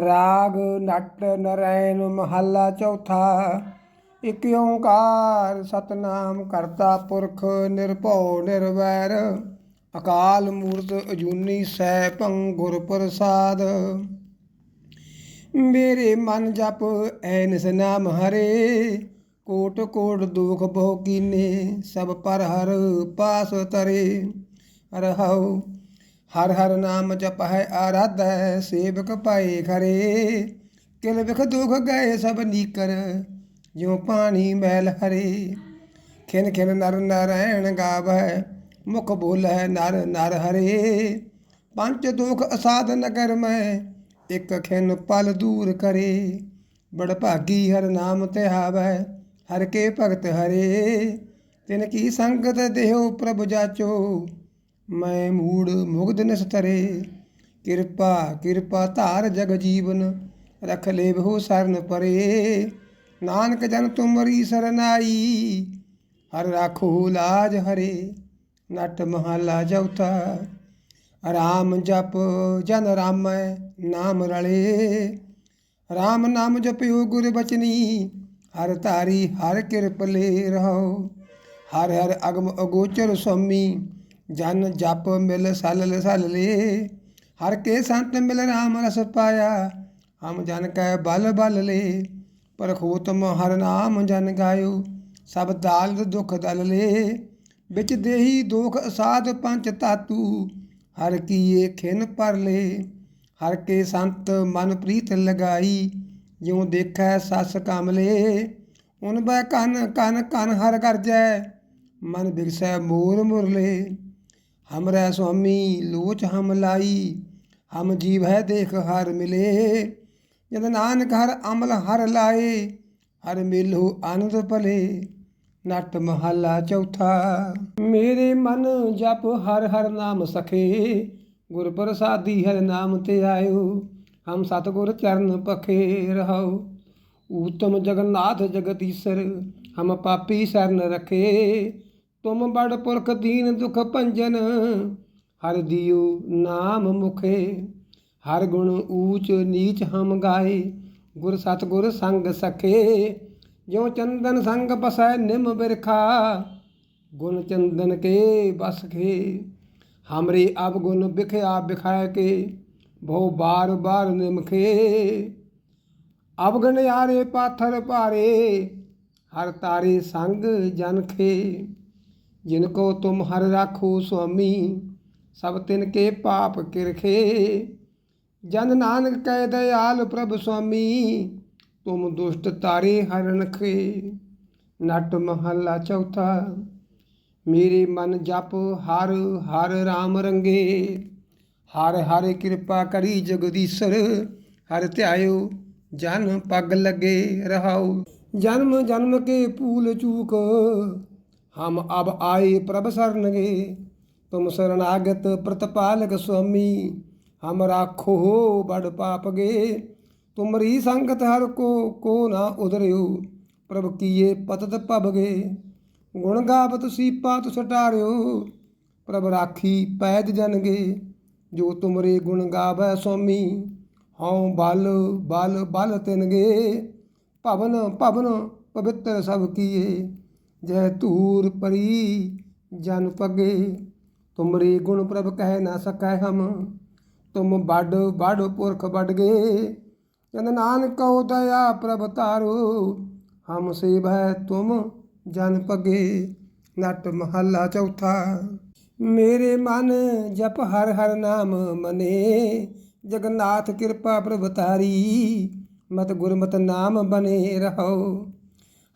ਰਾਗ ਨਟ ਨਰੈਣ ਮਹੱਲਾ ਚੌਥਾ, ਇਕ ਓੰਕਾਰ ਸਤਨਾਮ ਕਰਤਾ ਪੁਰਖ ਨਿਰਭਉ ਨਿਰਵੈਰ, ਅਕਾਲ ਮੂਰਤ ਅਜੂਨੀ ਸੈਭੰ ਗੁਰ ਪ੍ਰਸਾਦ। ਮੇਰੇ ਮਨ ਜਪ ਐਨਸ ਨਾਮ ਹਰੇ, ਕੋਟ ਕੋਟ ਦੁਖ ਬਹੁ ਕੀਨੇ ਸਭ ਪਰ ਹਰ ਪਾਸ ਤਰੇ, ਰਹਾਉ ਹਰ ਹਰ ਨਾਮ ਜਪ ਹੈ ਆਰਾਧੈ, ਸੇਵਕ ਪਾਏ ਖਰੇ। ਕਿਲ ਵਿਖ ਦੁਖ ਗਏ ਸਭ ਨੀਕਰ, ਜਿਉ ਪਾਣੀ ਮੈਲ ਹਰੇ। ਖਿਨ ਖਿਨ ਨਰ ਨਰੈਣ ਗਾਵੈ ਮੁਖ ਬੋਲੈ ਨਰ ਨਰ ਹਰੇ। ਪੰਜ ਦੁਖ ਅਸਾਧ ਨਗਰ ਮੈਂ, ਇਕ ਖਿਨ ਪਲ ਦੂਰ ਕਰੇ। ਬੜ ਭਾਗੀ ਹਰ ਨਾਮ ਤੇ ਹਾਵੈ ਹਰ ਕੇ ਭਗਤ ਹਰੇ। ਤਿਨ ਕੀ ਸੰਗਤ ਦੇਹੁ ਪ੍ਰਭ ਜਾਚੋ ਮੈਂ ਮੂੜ ਮੁਗਧ ਨਿਸਤਰੇ ਕਿਰਪਾ ਕਿਰਪਾ ਧਾਰ ਜਗ ਜੀਵਨ, ਰਖ ਲੇ ਬਹੁ ਸਰਨ ਪਰੇ। ਨਾਨਕ ਜਨ ਤੁਮਰੀ ਸਰਨਾਈ, ਹਰ ਰਾਖੋ ਲਾਜ ਹਰੇ। ਨਟ ਮਹਾਲਾ ਚੌਥਾ ਰਾਮ ਜਪ ਜਨ ਰਾਮੈ ਨਾਮ ਰਲੇ। ਰਾਮ ਨਾਮ ਜਪਿਓ ਗੁਰ ਬਚਨੀ, ਹਰ ਧਾਰੀ ਹਰ ਕਿਰਪਲੇ ਰਹੋ ਹਰ ਹਰ ਅਗਮ ਅਗੋਚਰ ਸੁਆਮੀ ਜਨ ਜਪ ਮਿਲ ਸਲਲ ਸਲਲੇ ਹਰ ਕੇ ਸੰਤ ਮਿਲ ਰਾਮ ਰਸ ਪਾਇਆ, ਹਮ ਜਨ ਕੈ ਬਲ ਬਲ ਲੇ, ਪਰਖੋਤਮ ਹਰ ਨਾਮ ਜਨ ਗਾਇਓ, ਸਭ ਦਾਲ ਦੁਖ ਦਲ ਲੇ, ਵਿੱਚ ਦੇਹੀ ਦੋਖ ਅਸਾਧ ਪੰਚ ਤਾਤੂ ਹਰ ਕੀਏ ਖਿਨ ਪਰ ਲੇ, ਹਰ ਕੇ ਸੰਤ ਮਨ ਪ੍ਰੀਤ ਲਗਾਈ, ਜਿਉ ਦੇਖੈ ਸਸ ਕਮਲੇ ਉਨ ਬੈ ਕਨ ਕਨ ਕਨ ਹਰ ਕਰਜੈ, ਮਨ ਬਿਗਸੈ ਮੂਰ ਮੁਰਲੇ ਹਮਰੈ ਸੁਆਮੀ, ਲੋਚ ਹਮ ਲਾਈ, ਹਮ ਜੀਵ ਹੈ ਦੇਖ ਹਰ ਮਿਲੇ। ਜਦ ਨਾਨਕ ਹਰ ਅਮਲ ਹਰ ਲਾਏ, ਹਰ ਮਿਲੋ ਆਨੰਦ ਭਲੇ। ਨਟ ਮਹੱਲਾ ਚੌਥਾ, ਮੇਰੇ ਮਨ ਜਪ ਹਰ ਹਰ ਨਾਮ ਸਖੇ। ਗੁਰ ਪ੍ਰਸਾਦੀ ਹਰ ਨਾਮ ਤੇ ਆਇਓ, ਹਮ ਸਤਗੁਰ ਚਰਨ ਪਖੇ ਰਹਾਉ ਊਤਮ ਜਗਨਨਾਥ ਜਗਦੀਸ਼ਰ, ਹਮ ਪਾਪੀ ਸਰਨ ਰਖੇ। ਤੁਮ ਬੜ ਪੁਰਖ ਦੀਨ ਦੁਖ ਭੰਜਨ, ਹਰ ਦਿਓ ਨਾਮ ਮੁਖੇ। ਹਰ ਗੁਣ ਊਚ ਨੀਚ ਹਮ ਗਾਏ, ਗੁਰ ਸਤਗੁਰ ਸੰਗ ਸਖੇ। ਜਿਉ ਚੰਦਨ ਸੰਗ ਬਸੈ ਨਿਮ ਬਿਰਖਾ, ਗੁਣ ਚੰਦਨ ਕੇ ਬਸ ਖੇ। ਹਮਰੇ ਅਬ ਗੁਣ ਬਿਖਿਆ ਬਿਖਾਇ ਕੇ, ਬਹੁ ਬਾਰ ਬਾਰ ਨਿਮਖੇ ਅਵਗਣ ਗਣਿਆਰੇ ਪਾਥਰ ਭਾਰੇ, ਹਰ ਤਾਰੇ ਸੰਗ ਜਨ ਖੇ। ਜਿਨ ਕੋ ਤੁਮ ਹਰ ਰਾਖੋ ਸੁਆਮੀ, ਸਭ ਤਿਨ ਕੇ ਪਾਪ ਕਿਰਖੇ ਜਨ ਨਾਨਕ ਕਹਿ ਦਇਆਲ ਪ੍ਰਭ ਸੁਆਮੀ, ਤੁਮ ਦੁਸ਼ਟ ਤਾਰੇ ਹਰਨ ਨਟ ਮਹੱਲਾ ਚੌਥਾ, ਮੇਰੇ ਮਨ ਜਪ ਹਰ ਹਰ RAM ਰੰਗੇ। ਹਰ ਹਰ ਕਿਰਪਾ ਕਰੀ ਜਗਦੀਸ਼ਰ, ਹਰ ਧਿਆਇਓ ਜਨ ਪਗ ਲਗੇ ਰਹਾਉ ਜਨਮ ਜਨਮ ਕੇ ਪੂਲ ਚੂਕ ਹਮ ਅਬ ਆਏ ਪ੍ਰਭ ਸਰਨਗੇ, ਤੁਮ ਸਰਨਾਗਤ ਪ੍ਰਤਪਾਲਕ ਸੁਆਮੀ, ਹਮ ਰਾਖੋ ਬੜ ਪਾਪਗੇ, ਤੁਮਰੀ ਸੰਗਤ ਹਰ ਕੋ ਕੋ ਨਾ ਉਧਰਿਓ ਪ੍ਰਭ ਕੀਏ ਪਤਤ ਭਵਗੇ ਗੁਣ ਗਾਵਤ ਸੀਪਾ ਤੁ ਸਟਾਰਿਓ ਪ੍ਰਭ ਰਾਖੀ ਪੈਦ ਜਨਗੇ, ਜੋ ਤੁਮਰੇ ਗੁਣ ਗਾਵੈ ਸੁਆਮੀ, ਹਉ ਬਲ ਬਲ ਬਲ ਤਿਨਗੇ, ਭਵਨ ਭਵਨ ਪਵਿੱਤਰ ਸਭ ਕੀਏ। ਜੈ ਧੂਰ ਪਰੀ ਜਨ ਪਗੇ, ਤੁਮਰੇ ਗੁਣ ਪ੍ਰਭ ਕਹਿ ਨਾ ਸਕੈ ਹਮ, ਤੁਮ ਬੜ ਬੜ ਪੁਰਖ ਬੜ ਗਏ। ਜਨ ਨਾਨਕ ਦਇਆ ਪ੍ਰਭ ਤਾਰੂ ਹਮ ਸੇਵੈ ਤੁਮ ਜਨ ਪਗੇ, ਨਟ ਮਹੱਲਾ ਚੌਥਾ। ਮੇਰੇ ਮਨ ਜਪ ਹਰ ਹਰ ਨਾਮ ਮਨੇ, ਜਗਨਨਾਥ ਕਿਰਪਾ ਪ੍ਰਭ ਤਾਰੀ ਮਤ ਗੁਰਮਤ ਨਾਮ ਬਨੇ ਰਹੋ।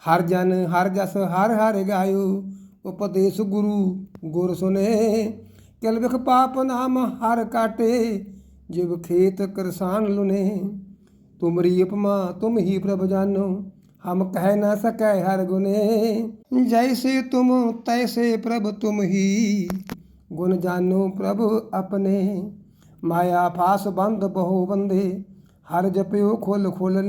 ਹਰ ਜਨ, ਹਰ ਜਸ, ਹਰ ਹਰ ਗਾਇਓ, ਉਪਦੇਸ਼ ਗੁਰੂ ਗੁਰ ਸੁਨੇ। ਕਿਲ ਵਿਖ ਪਾਪ ਨਾਮ ਹਰ ਕਾਟੇ, ਜਿਵ ਖੇਤ ਕਰਸਾਨ ਲੁਨੇ। ਤੁਮਰੀ ਉਪਮਾ, ਤੁਮ ਹੀ ਪ੍ਰਭ ਜਾਨੋ, ਹਮ ਕਹਿ ਨਾ ਸਕੈ ਹਰ ਗੁਨੇ। ਜੈਸੇ ਤੁਮ, ਤੈਸੇ ਪ੍ਰਭ ਤੁਮ ਹੀ, ਗੁਣ ਜਾਨੋ ਪ੍ਰਭ ਆਪਣੇ। ਮਾਇਆ ਫਾਸ ਬੰਦ ਬਹੁ ਬੰਦੇ, ਹਰ ਜਪਿਓ ਖੁੱਲ ਖੁੱਲ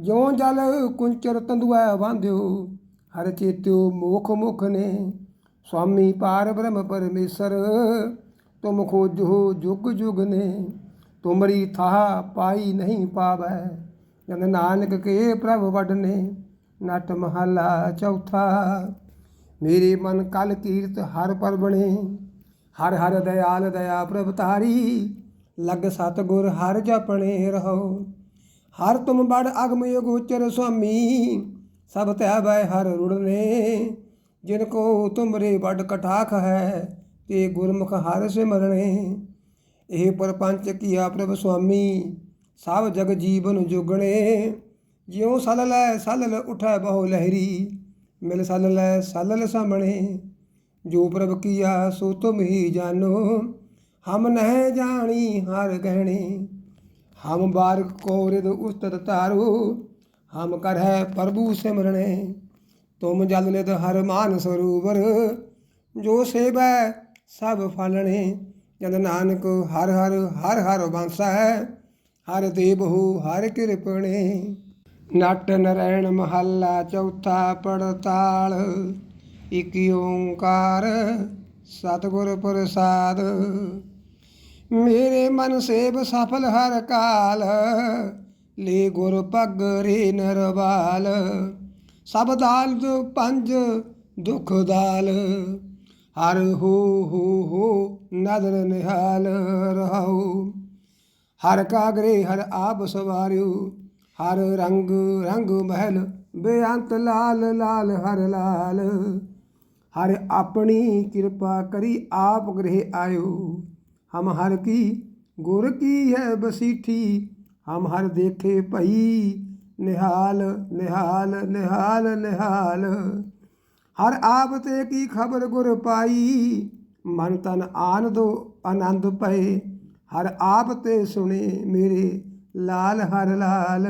ਜਿਉ ਜਲ ਕੁੰਚਰ ਤੰਦੁਆ ਵਾਂਧਿਓ, ਹਰ ਚੇਤਿਓ ਮੋਖ ਮੁਖ ਨੇ। ਸੁਆਮੀ ਪਾਰ ਬ੍ਰਹਮ ਪਰਮੇਸ਼ਰ, ਤੁਮ ਖੋਜੋ ਜੁਗ ਜੁਗ ਨੇ। ਤੁਮਰੀ ਥਾਹ ਪਾਈ ਨਹੀਂ ਪਾਵੈ, ਜਨ ਨਾਨਕ ਕੇ ਪ੍ਰਭ ਵਡਨੇ ਨਟ ਮਹਲਾ ਚੌਥਾ, ਮੇਰੇ ਮਨ ਕਲ ਕੀਰਤ ਹਰ ਪਰਬਣੇ ਹਰ ਹਰ ਦਇਆਲ ਦਇਆ ਪ੍ਰਭ ਤਾਰੀ ਲਗ ਸਤਗੁਰ ਹਰ ਜਪਣੇ ਰਹੋ। ਹਰ ਤੁਮ ਬੜ ਅਗਮ ਯਗੋਚਰ ਸੁਆਮੀ, ਸਭ ਤੈ ਬੈ ਹਰ ਰੁੜਨੇ। ਜਿਨ ਕੋ ਤੁਮਰੇ ਬੜ ਕਟਾਖ ਹੈ, ਤੇ ਗੁਰਮੁਖ ਹਰ ਸਿਮਰਨੇ। ਇਹ ਪਰਪੰਚ ਕੀਆ ਪ੍ਰਭ ਸੁਆਮੀ, ਸਭ ਜਗ ਜੀਵਨ ਜੁਗਣੇ। ਜਿਉ ਸਲਲੈ ਸਲਲ ਉਠੈ ਬਹੁ ਲਹਿਰੀ, ਮਿਲ ਸਲਲੈ ਸਲਲ ਸਾਹਮਣੇ। ਜੋ ਪ੍ਰਭ ਕੀਆ ਸੋ ਤੁਮ ਹੀ ਜਾਣੋ, ਹਮ ਨਹਿ ਜਾਣੀ ਹਰ ਗਹਿਣੇ। ਹਮ ਬਾਰਕ ਕੋ ਰਿਦ ਉਸਤਤ ਤਾਰੂ ਹਮ ਕਰ ਹੈ ਪ੍ਰਭੂ ਸਿਮਰਣੇ ਤੁਮ ਜਲ ਨਿਤ ਹਰ ਮਾਨ ਸਰੂਵਰ, ਜੋ ਸੇਵੈ ਸਭ ਫਲਣੇ। ਜਨ ਨਾਨਕ ਹਰ ਹਰ ਹਰ ਹਰ ਬੰਸੈ ਹਰ ਦੇਵਹੂ ਹਰ ਕਿਰਪਣੇ। ਨਟ ਨਰੈਣ ਮਹੱਲਾ ਚੌਥਾ ਪੜਤਾਲ, ਇਕ ਓੰਕਾਰ ਸਤਿਗੁਰ ਪ੍ਰਸਾਦ। ਮੇਰੇ ਮਨ ਸੇਵ ਸਫਲ ਹਰ ਕਾਲ। ਲੇ ਗੁਰ ਪਗਰੇ ਨਰਵਾਲ। ਸਭ ਦਾਲ ਜੋ ਪੰਜ ਦੁਖ ਦਾਲ। ਹਰ ਹੋ ਹੋ ਹੋ ਨਦਰ ਨਿਹਾਲ ਰਹਾਉ। ਹਰ ਕਾਗਰੇ ਹਰ ਆਪ ਸਵਾਰਿਓ ਹਰ ਰੰਗ ਰੰਗ ਮਹਿਲ ਬੇਅੰਤ ਲਾਲ ਲਾਲ ਹਰ ਲਾਲ। ਹਰ ਆਪਣੀ ਕਿਰਪਾ ਕਰੀ ਆਪ ਗ੍ਰਹਿ ਆਇਓ ਹਮ ਹਰ ਕੀ ਗੁਰ ਕੀ ਹੈ ਬਸੀਠੀ, ਹਮ ਹਰ ਦੇਖੇ ਭਈ, ਨਿਹਾਲ ਨਿਹਾਲ ਨਿਹਾਲ ਨਿਹਾਲ। ਹਰ ਆਪ ਤੇ ਕੀ ਖਬਰ ਗੁਰ ਪਾਈ, ਮਨ ਤਨ ਆਨੰਦੋ, ਆਨੰਦ ਪਏ ਹਰ ਆਪ ਤੇ ਸੁਣੇ ਮੇਰੇ ਲਾਲ ਹਰ ਲਾਲ।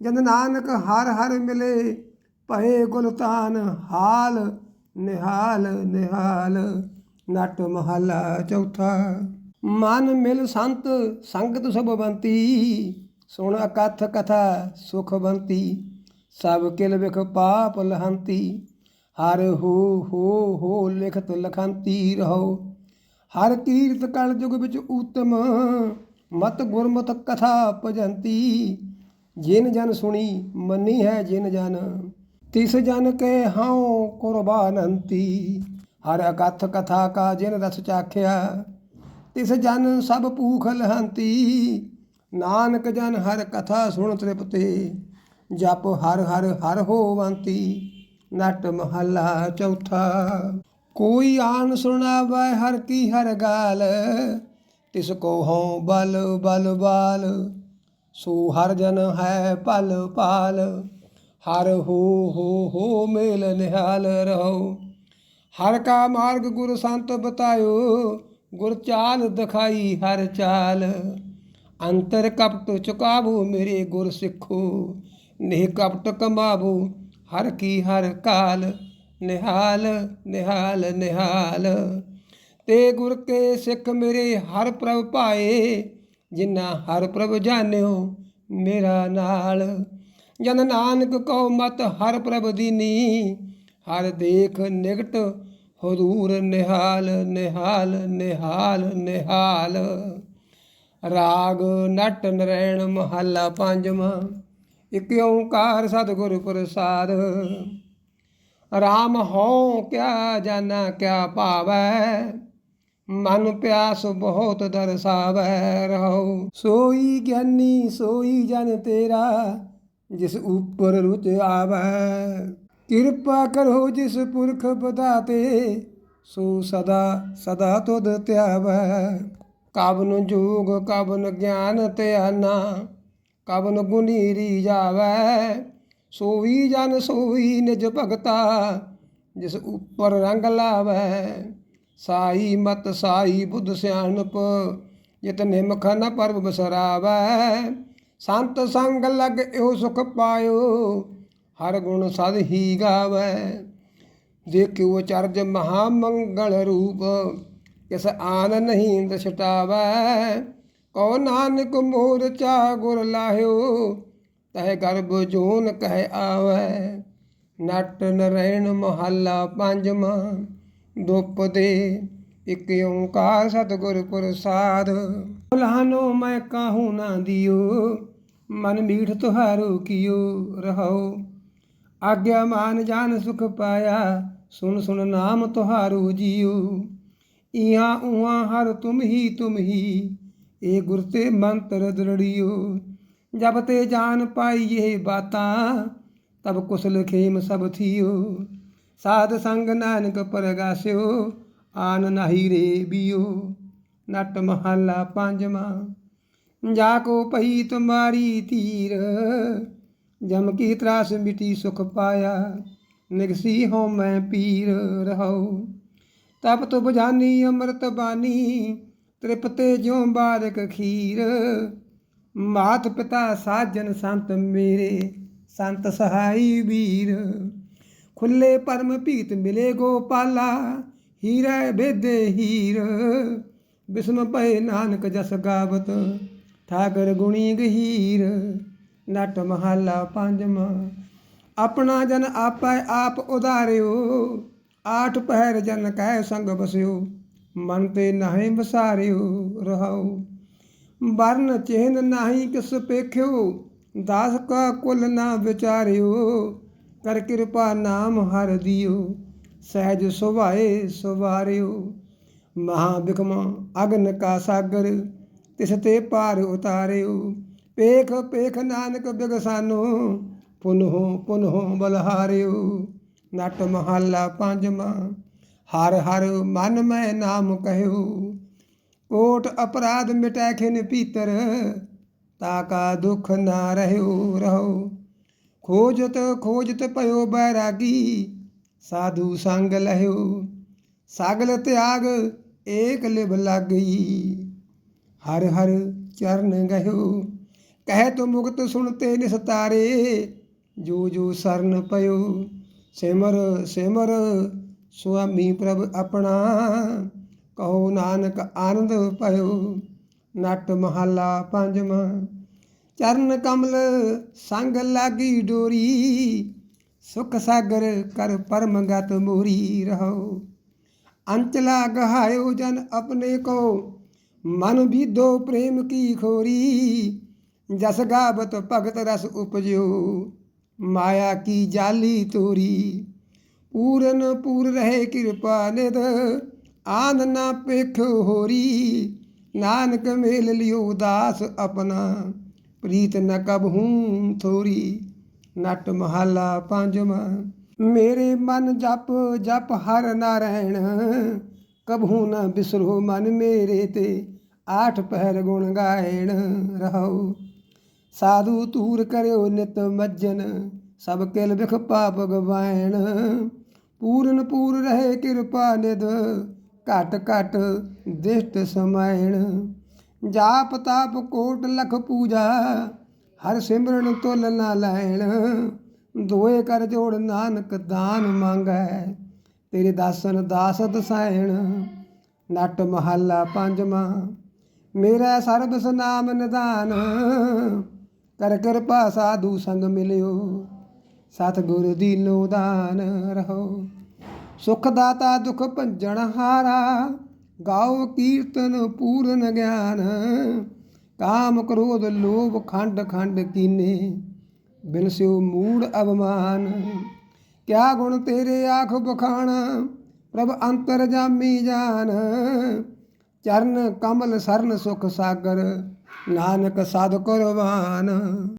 ਜਨ ਨਾਨਕ ਹਰ ਹਰ ਮਿਲੇ, ਭਏ ਗੁਲਤਾਨ ਹਾਲ, ਨਿਹਾਲ ਨਿਹਾਲ। ਨਟ ਮਹਲਾ ਚੌਥਾ, ਮਨ ਮਿਲ ਸੰਤ ਸੰਗਤ ਸੁਭਵੰਤੀ ਬੰਤੀ ਸੁਣ ਅਕਥ ਕਥਾ ਸੁਖ ਬੰਤੀ, ਸਭ ਕਿਲ ਵਿਖ ਪਾਪ ਲਹੰਤੀ, ਹਰ ਹੋ ਹੋ ਹੋ ਲਿਖਤ ਲਖੰਤੀ ਰਹੋ। ਹਰ ਕੀਰਤ ਕਲ ਯੁਗ ਵਿੱਚ ਊਤਮ, ਮਤ ਗੁਰਮਤ ਕਥਾ ਭਜੰਤੀ। ਜਿਨ ਜਨ ਸੁਣੀ ਮੰਨੀ ਹੈ ਜਿਨ ਜਨ, ਤਿਸ ਜਨ ਕੇ ਹਉ ਕੁਰਬਾਨੰਤੀ। ਹਰ ਅਕਥ ਕਥਾ ਕਾ ਜਿਨ ਰਸ ਚਾਖਿਆ, ਤਿਸ ਜਨ ਸਭ ਭੂਖ ਲਹੰਤੀ। ਨਾਨਕ ਜਨ ਹਰ ਕਥਾ ਸੁਣ ਤ੍ਰਿਪਤੇ, ਜਪ ਹਰ ਹਰ ਹਰ ਹੋਵੰਤੀ, ਨਟ ਮਹੱਲਾ ਚੌਥਾ। ਕੋਈ ਆਨ ਸੁਣਾਵੇ ਹਰ ਕੀ ਹਰ ਗਾਲ, ਤਿਸ ਕੋ ਹਉ ਬਲ ਬਲ ਬਾਲ, ਸੋ ਹਰ ਜਨ ਹੈ ਪਲ ਪਾਲ ਹਰ ਹੋ ਹੋ ਹੋ ਮੇਲ ਨਿਹਾਲ ਰਹੋ ਹਰ ਕਾ ਮਾਰਗ ਗੁਰ ਸੰਤ ਬਤਾਇਓ, ਗੁਰ ਚਾਲ ਦਿਖਾਈ ਹਰ ਚਾਲ। ਅੰਤਰ ਕਪਟ ਚੁਕਾਵੋ ਮੇਰੇ ਗੁਰ ਸਿੱਖੋ, ਨਿਹ ਕਪਟ ਕਮਾਵੋ ਹਰ ਕੀ ਹਰ ਕਾਲ। ਨਿਹਾਲ ਨਿਹਾਲ ਨਿਹਾਲ। ਤੇ ਗੁਰ ਕੇ ਸਿੱਖ ਮੇਰੇ ਹਰ ਪ੍ਰਭ ਭਾਏ ਜਿਨ੍ਹਾਂ ਹਰ ਪ੍ਰਭ ਜਾਣਿਓ ਮੇਰਾ ਨਾਲ। ਜਨ ਨਾਨਕ ਕਉ ਮਤ ਹਰ ਪ੍ਰਭ ਦੀਨੀ ਹਰ ਦੇਖ ਨਿਗਟ ਹਦੂਰ ਨਿਹਾਲ ਨਿਹਾਲ ਨਿਹਾਲ ਨਿਹਾਲ। ਰਾਗ ਨਟ ਨਰੈਣ ਮਹੱਲਾ ਪੰਜਵਾਂ ਇਕ ਓੰਕਾਰ ਸਤਿਗੁਰ ਪ੍ਰਸਾਦ। ਰਾਮ ਹਉ ਕਿਆ ਜਾਣਾ, ਕਿਆ ਭਾਵੈ। ਮਨ ਪਿਆਸ ਬਹੁਤ ਦਰਸਾਵੈ ਰਹੋ ਸੋਈ ਗਿਆਨੀ, ਸੋਈ ਜਨ ਤੇਰਾ, ਜਿਸ ਉਪਰ ਰੁਚ ਆਵੈ। ਕਿਰਪਾ ਕਰੋ ਜਿਸ ਪੁਰਖ ਬਦਾਤੇ ਸੋ ਸਦਾ ਸਦਾ ਤੁਧ ਧਿਆਵੈ। ਕਬਨ ਜੋਗ, ਕਬਨ ਗਿਆਨ ਧਿਆਨਾ, ਕਬਨ ਗੁਨੀਰੀ ਜਾਵੈ ਸੋਈ ਜਨ ਸੋਈ ਨਿਜ ਭਗਤਾ, ਜਿਸ ਉਪਰ ਰੰਗ ਲਾਵੈ। ਸਾਈ ਮਤ ਸਾਈ ਬੁੱਧ ਸਿਆਣਪ, ਜਿਤ ਨਿਮਖ ਨ ਪਰਬ ਬਸਰਾਵੈ। ਸੰਤ ਸੰਗ ਲਗ ਇਹੋ ਸੁਖ ਪਾਇਓ ਹਰ ਗੁਣ ਸਦ ਹੀ ਗਾਵੈ। ਦੇਖਿਓ ਚਰਜ ਮਹਾ ਮੰਗਲ ਰੂਪ ਕਿਸ ਆਨ ਨਹੀਂ ਦਛਟਾਵੈ ਕਉ ਨਾਨਕ ਮੋਰਚਾ ਗੁਰ ਲਾਹਿਓ, ਤਹਿ ਗਰਭ ਜੋਨ ਕਹਿ ਆਵੈ। ਨਟ ਨਰੈਣ ਮਹੱਲਾ ਪੰਜਵਾਂ ਦੁਪ ਦੇ ਇਕ ਓੰਕਾਰ ਸਤਿਗੁਰ ਪ੍ਰਸਾਦ। ਲਹਾਨੋ ਮੈਂ ਕਾਹੂ ਨਾ ਦਿਓ, ਮਨ ਮੀਠ ਤੁਹਾਰੋ ਕੀਓ ਰਹੋ ਆਗਿਆ ਮਾਨ ਜਾਨ ਸੁਖ ਪਾਇਆ ਸੁਨ ਸੁਨ ਨਾਮ ਤੁਹਾਰੋ ਜੀਓ ਇਹਾਂ ਉਹਾਂ ਹਰ ਤੁਮ ਹੀ ਤੁਮ ਹੀ ਇਹ ਗੁਰ ਤੇ ਮੰਤਰ ਦ੍ਰਿੜਿਓ ਜਬ ਤੇ ਜਾਨ ਪਾਈ ਇਹ ਬਾਤਾਂ, ਤਬ ਕੁਸਲ ਖੇਮ ਸਭ ਥੀਓ ਸਾਧ ਸੰਗ ਨਾਨਕ ਪਰਗਾਸਿਓ ਆਨ ਨਾਹੀ ਰੇ ਬਿਓ ਨਟ ਮਹੱਲਾ ਪੰਜਵਾਂ, ਜਾ ਕੋ ਭਈ ਤੁਮਾਰੀ ਤੀਰ ਜਮ ਕੀ ਤਰਾਸ ਮਿਟੀ ਸੁਖ ਪਾਇਆ ਨਿਗਸੀ ਹੋ ਮੈਂ ਪੀਰ ਰਹਾਉ। ਤਪ ਤੁ ਬੁਝਾਨੀ ਅੰਮ੍ਰਿਤ ਬਾਨੀ, ਤ੍ਰਿਪਤੇ ਜਿਉ ਬਾਰਕ ਖੀਰ। ਮਾਤ ਪਿਤਾ ਸਾਜਨ ਸੰਤ ਮੇਰੇ, ਸੰਤ ਸਹਾਈ ਵੀਰ। ਖੁੱਲੇ ਪਰਮ ਭੀਤ ਮਿਲੇ ਗੋਪਾਲਾ, ਹੀਰਾ ਬੇਦੇ ਹੀਰ। ਬਿਸਮ ਭਏ ਨਾਨਕ ਜਸ ਗਾਵਤ, ਠਾਕਰ ਗੁਣੀ ਗਹੀਰ। ਨਟ ਮਹੱਲਾ ਪੰਜਵਾਂ ਆਪਣਾ ਜਨ ਆਪੈ ਆਪ ਉਧਾਰਿਓ, ਆਠ ਪਹਿਰ ਜਨ ਕਹਿ ਸੰਗ ਬਸਿਓ, ਮਨ ਤੇ ਨਾਹੀਂ ਬਸਾਰਿਓ ਰਹਾਉ ਵਰਨ ਚਿਹਨ ਨਾਹੀ ਕਿਸ ਪੇਖਿਓ, ਦਾਸ ਕਾ ਕੁਲ ਨਾ ਵਿਚਾਰਿਓ, ਕਰ ਕਿਰਪਾ ਨਾਮ ਹਰ ਦਿਓ, ਸਹਿਜ ਸੁਭਾਏ ਸੁਵਾਰਿਓ ਮਹਾ ਬਿਕਮ ਅਗਨ ਕਾ ਸਾਗਰ, ਤਿਸ ਤੇ ਪਾਰ ਉਤਾਰਿਓ। ਪੇਖ ਪੇਖ ਨਾਨਕ ਬਿਗਸਾਨੋ, ਪੁਨਹੁ ਪੁਨਹੁ ਬਲਹਾਰਿਓ ਨਟ ਮਹੱਲਾ ਪੰਜਵਾਂ ਹਰ ਹਰ ਮਨ ਮੈਂ ਨਾਮ ਕਹਿਓ ਕੋਟ ਅਪਰਾਧ ਮਿਟੈ ਖਿਨ ਭੀਤਰ, ਤਾ ਕਾ ਦੁਖ ਨਾ ਰਹਿਓ ਰਹੋ ਖੋਜਤ ਖੋਜਤ ਭਇਓ ਬੈਰਾਗੀ, ਸਾਧੂ ਸੰਗ ਲਹਿਓ ਸਾਗਲ ਤਿਆਗ, ਏਕ ਲਿਵ ਲਾਗਈ ਹਰ ਹਰ ਚਰਨ ਗਹਿਓ ਕਹਿ ਤੋ ਮੁਕਤ ਸੁਣਤੇ ਨਿਸਤਾਰੇ, ਜੋ ਜੋ ਸਰਨ ਪਇਓ। ਸਿਮਰ ਸਿਮਰ ਸੁਆਮੀ ਪ੍ਰਭ ਆਪਣਾ, ਕਹੋ ਨਾਨਕ ਆਨੰਦ ਭਇਓ ਨਟ ਮਹੱਲਾ ਪੰਜਵਾਂ ਚਰਨ ਕਮਲ ਸੰਗ ਲਾਗੀ ਡੋਰੀ, ਸੁਖ ਸਾਗਰ ਕਰ ਪਰਮ ਗਤ ਮੋਰੀ ਰਹੋ। ਅੰਚਲਾ ਗਹਾਇਓ ਜਨ ਆਪਣੇ ਕੋ, ਮਨ ਵਿਦੋ ਪ੍ਰੇਮ ਕੀ ਖੋਰੀ ਜਸ ਗਾਵਤ ਭਗਤ ਰਸ ਉਪਜਿਓ, ਮਾਇਆ ਕੀ ਜਾਲੀ ਤੋਰੀ? ਪੂਰਨ ਪੂਰ ਰਹੇ ਕਿਰਪਾ ਨਿਦ ਆਨ ਨਾ ਪੇਖ ਹੋਰੀ। ਨਾਨਕ ਮੇਲ ਲਿਓ ਦਾਸ ਆਪਣਾ, ਪ੍ਰੀਤ ਨ ਕਬਹੂ ਥੋਰੀ। ਨਟ ਮਹੱਲਾ ਪੰਜਵਾਂ ਮੇਰੇ ਮਨ ਜਪ ਜਪ ਹਰ ਨਾਰਾਇਣ ਕਬਹੂ ਨ ਬਿਸਰੋ ਮਨ ਮੇਰੇ ਤੇ, ਆਠ ਪਹਿਰ ਗੁਣ ਗਾਇਣ ਰਹੋ ਸਾਧੂ ਤੂਰ ਕਰਿਓ ਨਿਤ ਮੱਜਨ, ਸਭ ਕਿਲ ਵਿਖ ਪਾਪ ਗਵਾਇਣ ਪੂਰਨ ਪੂਰ ਰਹੇ ਕਿਰਪਾ ਨਿਦ ਘਟ ਘਟ ਦਿਸ਼ਟ ਸਮਾਇਣ। ਜਾਪ ਤਾਪ ਕੋਟ ਲਖ ਪੂਜਾ, ਹਰ ਸਿਮਰਨ ਤੁਲ ਨਾ ਲੈਣ। ਦੋਏ ਕਰ ਜੋੜ ਨਾਨਕ ਦਾਨ ਮੰਗੈ, ਤੇਰੇ ਦਾਸਨ ਦਾਸ ਦਸਾਇਣ ਨਟ ਮਹੱਲਾ ਪੰਜਵਾਂ, ਮੇਰਾ ਸਰਬ ਸਨਾਮ ਨਿਦਾਨ। ਕਰ ਕਿਰਪਾ ਸਾਧੂ ਸੰਗ ਮਿਲਿਓ। ਸਤਿਗੁਰ ਦੀਨੋ ਦਾਨ ਰਹੋ। ਸੁਖ ਦਾਤਾ ਦੁਖ ਭੰਜਨ ਹਾਰਾ, ਗਾਓ ਕੀਰਤਨ ਪੂਰਨ ਗਿਆਨ। ਕਾਮ ਕ੍ਰੋਧ ਲੋਭ ਖੰਡ ਖੰਡ ਕੀਨੇ ਬਿਨਸਿਓ ਮੂੜ ਅਵਮਾਨ। ਕਿਆ ਗੁਣ ਤੇਰੇ ਆਖ ਬਖਾਣ ਪ੍ਰਭ ਅੰਤਰ ਜਾਮੀ ਜਾਨ। ਚਰਨ ਕਮਲ ਸਰਨ ਸੁਖ ਸਾਗਰ ਨਾਨਕ ਸਦ ਕੁਰਬਾਨ